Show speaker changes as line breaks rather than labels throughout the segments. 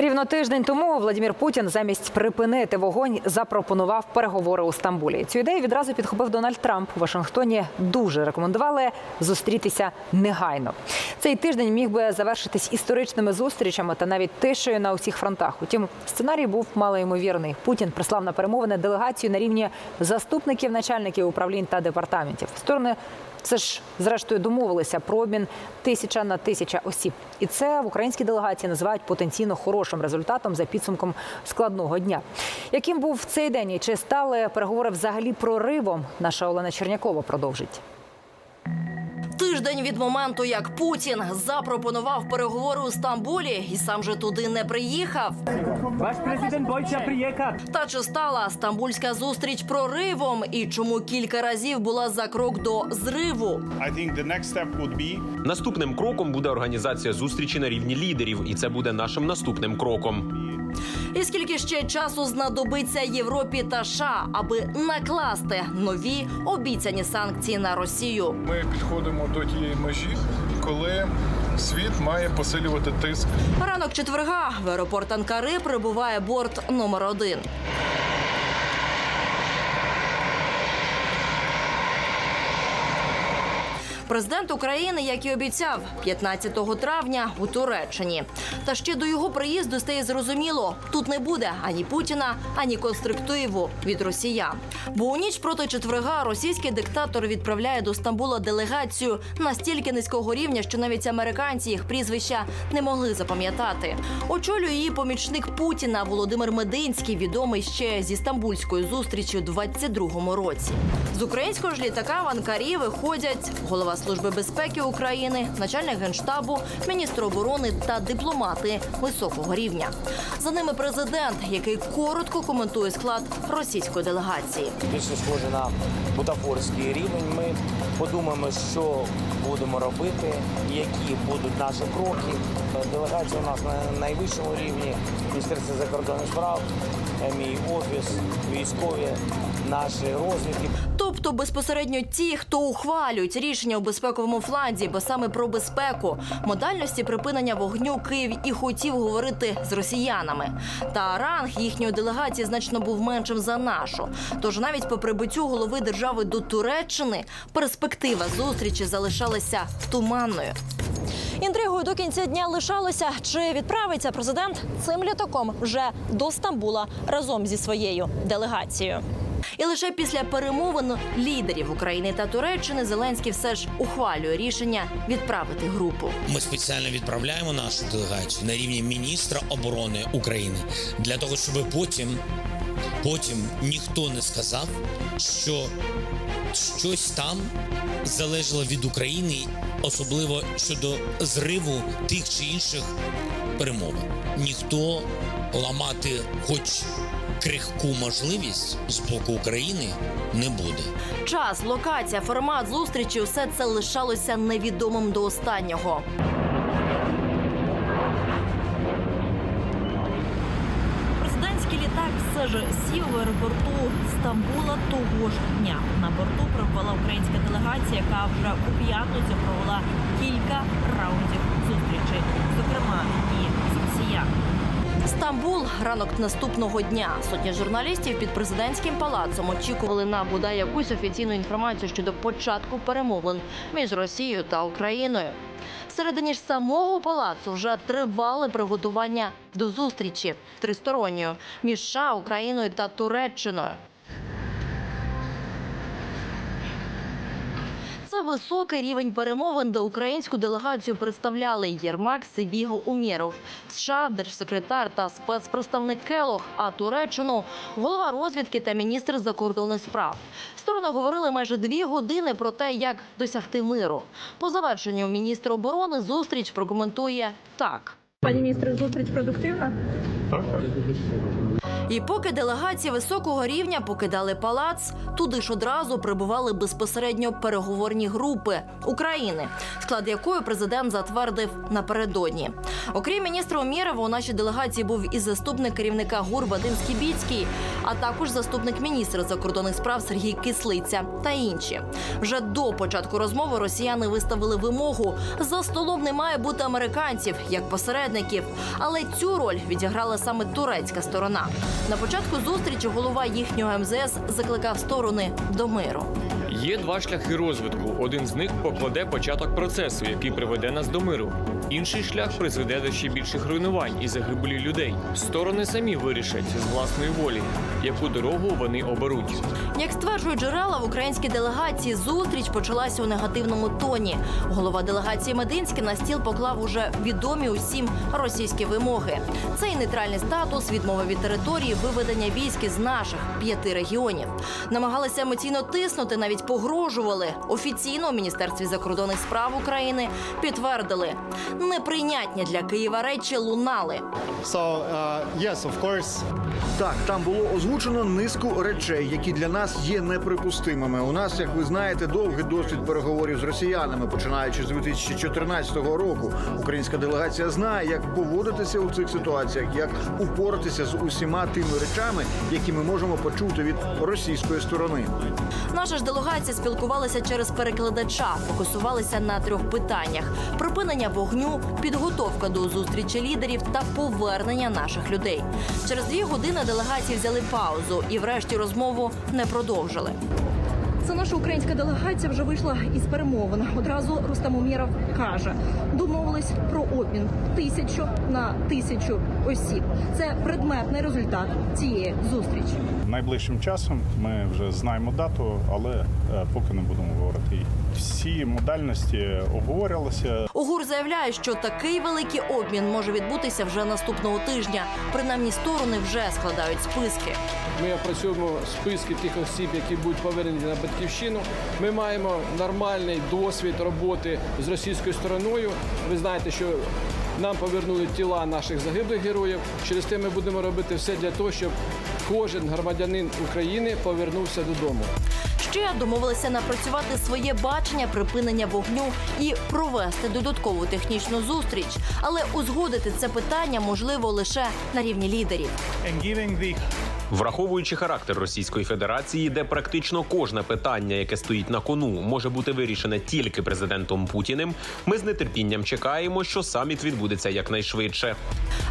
Рівно тиждень тому Владимир Путін замість припинити вогонь запропонував переговори у Стамбулі. Цю ідею відразу підхопив Дональд Трамп. У Вашингтоні дуже рекомендували зустрітися негайно. Цей тиждень міг би завершитись історичними зустрічами та навіть тишею на усіх фронтах. Утім, сценарій був малоймовірний. Путін прислав на перемовини делегацію на рівні заступників начальників управлінь та департаментів. Сторони це ж зрештою домовилися про обмін тисяча на тисяча осіб, і це в українській делегації називають потенційно хорошим результатом за підсумком складного дня. Яким був цей день і чи стали переговори взагалі проривом? Наша Олена Чернякова продовжить.
Тиждень від моменту, як Путін запропонував переговори у Стамбулі і сам же туди не приїхав.
Ваш президент Бойча приїхав.
Та чи стала стамбульська зустріч проривом і чому кілька разів була за крок до зриву?
I think the next step would be
Наступним кроком буде організація зустрічі на рівні лідерів, і це буде нашим наступним кроком.
І скільки ще часу знадобиться Європі та США, аби накласти нові обіцяні санкції на Росію?
Ми підходимо до тієї межі, коли світ має посилювати тиск
Ранок четверга в аеропорт Анкари прибуває борт номер один. Президент України, як і обіцяв, 15 травня у Туреччині. Та ще до його приїзду стає зрозуміло, тут не буде ані Путіна, ані конструктиву від росіян. Бо у ніч проти четверга російський диктатор відправляє до Стамбула делегацію настільки низького рівня, що навіть американці їх прізвища не могли запам'ятати. Очолює її помічник Путіна Володимир Мединський, відомий ще зі стамбульської зустрічі у 22-му році. З українського ж літака в Анкарі виходять голова служби безпеки України, начальник генштабу, міністр оборони та дипломати високого рівня. За ними президент, який коротко коментує склад російської делегації.
більше схоже на бутафорський рівень. Ми подумаємо, що будемо робити, які будуть наші кроки. Делегація у нас на найвищому рівні Міністерство закордонних справ, е, мій офіс, військові, наші розвідки.
Тобто безпосередньо ті, хто ухвалюють рішення у безпековому фланзі, бо саме про безпеку, модальності припинення вогню Київ і хотів говорити з росіянами. Та ранг їхньої делегації значно був меншим за нашу. Тож навіть по прибуттю голови держави до Туреччини перспектива зустрічі залишалася туманною.
Інтригою до кінця дня лишалося, чи відправиться президент цим літаком вже до Стамбула разом зі своєю делегацією.
І лише після перемовин лідерів України та Туреччини Зеленський все ж ухвалює рішення відправити групу.
Ми спеціально відправляємо нашу делегацію на рівні міністра оборони України для того, щоб потім, потім ніхто не сказав, що щось там залежало від України, особливо щодо зриву тих чи інших перемовин. Ніхто ламати, хоч крихку можливість з боку України, не буде.
Час, локація, формат зустрічі усе це лишалося невідомим до останнього.
Літак сів в аеропорту Стамбула того ж дня. На борту прибула українська делегація, яка вже у п'ятницю провела кілька раундів зустрічей, зокрема і з.
Стамбул ранок наступного дня. Сотні журналістів під президентським палацом очікували на бодай якусь офіційну інформацію щодо початку перемовин між Росією та Україною. Всередині ж самого палацу вже тривали приготування до зустрічі тристоронньої між США, Україною та Туреччиною. Це високий рівень перемовин, де українську делегацію представляли Єрмак, Сибіго, Умєров, США, держсекретар та спецпредставник Келох, а Туреччину голова розвідки та міністр закордонних справ. Сторони говорили майже дві години про те, як досягти миру. По завершенню міністр оборони зустріч прокоментує так.
Пані міністр, зустріч продуктивна.
І поки делегації високого рівня покидали палац, туди ж одразу прибували безпосередньо переговорні групи України, склад якої президент затвердив напередодні. Окрім міністра Умєрова, у нашій делегації був і заступник керівника ГУР Вадим Скібіцький, а також заступник міністра закордонних справ Сергій Кислиця та інші. Вже до початку розмови росіяни виставили вимогу: за столом не має бути американців як посередників. Посередників. Але цю роль відіграла саме турецька сторона. На початку зустрічі голова їхнього МЗС закликав сторони до миру.
Є два шляхи розвитку. Один з них покладе початок процесу, який приведе нас до миру. Інший шлях призведе до ще більших руйнувань і загибелі людей. Сторони самі вирішать з власної волі, яку дорогу вони оберуть.
Як стверджують джерела в українській делегації, зустріч почалася у негативному тоні. Голова делегації Мединський на стіл поклав уже відомі усім російські вимоги. Це і нейтральний статус, відмова від території, виведення військ із наших п'яти регіонів. Намагалися емоційно тиснути, навіть погрожували. Офіційно у міністерстві закордонних справ України підтвердили, неприйнятні для Києва речі лунали.
So, uh, yes, of course. Так, там було озвучено низку речей, які для нас є неприпустимими. У нас, як ви знаєте, довгий досвід переговорів з росіянами, починаючи з 2014 року. Українська делегація знає, як поводитися у цих ситуаціях, як упоратися з усіма тими речами, які ми можемо почути від російської сторони.
Наша ж делегація спілкувалася через перекладача, фокусувалися на трьох питаннях: припинення вогню, підготовка до зустрічі лідерів та повернення наших людей. Через дві години делегації взяли паузу і, врешті, розмову не продовжили.
Це наша українська делегація вже вийшла із перемовин. Одразу Рустам Умєров каже, домовились про обмін тисячу на тисячу осіб. Це предметний результат цієї зустрічі.
Найближчим часом ми вже знаємо дату, але е, поки не будемо говорити. її. Всі модальності обговорювалися.
Огур заявляє, що такий великий обмін може відбутися вже наступного тижня. Принаймні, сторони вже складають списки.
Ми опрацюємо списки тих осіб, які будуть повернені на батьківщину. Ми маємо нормальний досвід роботи з російською стороною. Ви знаєте, що нам повернули тіла наших загиблих героїв. Через те ми будемо робити все для того, щоб кожен громадянин України повернувся додому.
Ще домовилися напрацювати своє бачення припинення вогню і провести додаткову технічну зустріч. Але узгодити це питання можливо лише на рівні лідерів.
Враховуючи характер Російської Федерації, де практично кожне питання, яке стоїть на кону, може бути вирішене тільки президентом Путіним, ми з нетерпінням чекаємо, що саміт відбудеться якнайшвидше.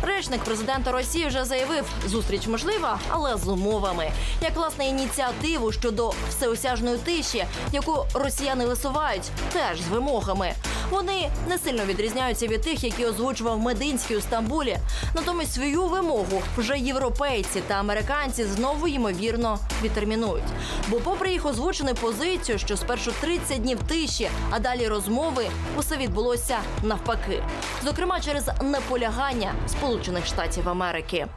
Речник президента Росії вже заявив, зустріч можлива, але з умовами. Як власне ініціативу щодо всеосяжної тиші, яку росіяни висувають, теж з вимогами. Вони не сильно відрізняються від тих, які озвучував Мединський у Стамбулі. Натомість свою вимогу вже європейці та американці знову ймовірно відтермінують. Бо, попри їх озвучену позицію, що спершу 30 днів тиші, а далі розмови, усе відбулося навпаки. Зокрема, через неполягання Сполучених Штатів Америки.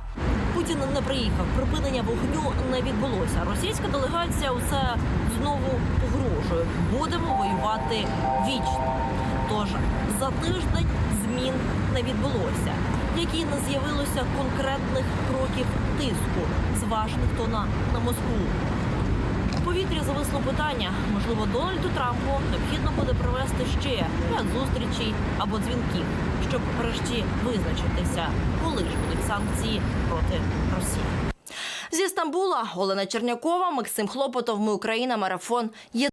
Путін не приїхав. Припинення вогню не відбулося. Російська делегація усе знову погрожує. Будемо воювати вічно. Тож за тиждень змін не відбулося, як і не з'явилося конкретних кроків тиску з Вашингтона на Москву. У повітрі зависло питання. Можливо, Дональду Трампу необхідно буде провести ще ряд зустрічей або дзвінків, щоб врешті визначитися, коли ж будуть санкції проти Росії.
Зі Стамбула Олена Чернякова, Максим Хлопотов. Ми Україна. Марафон. Є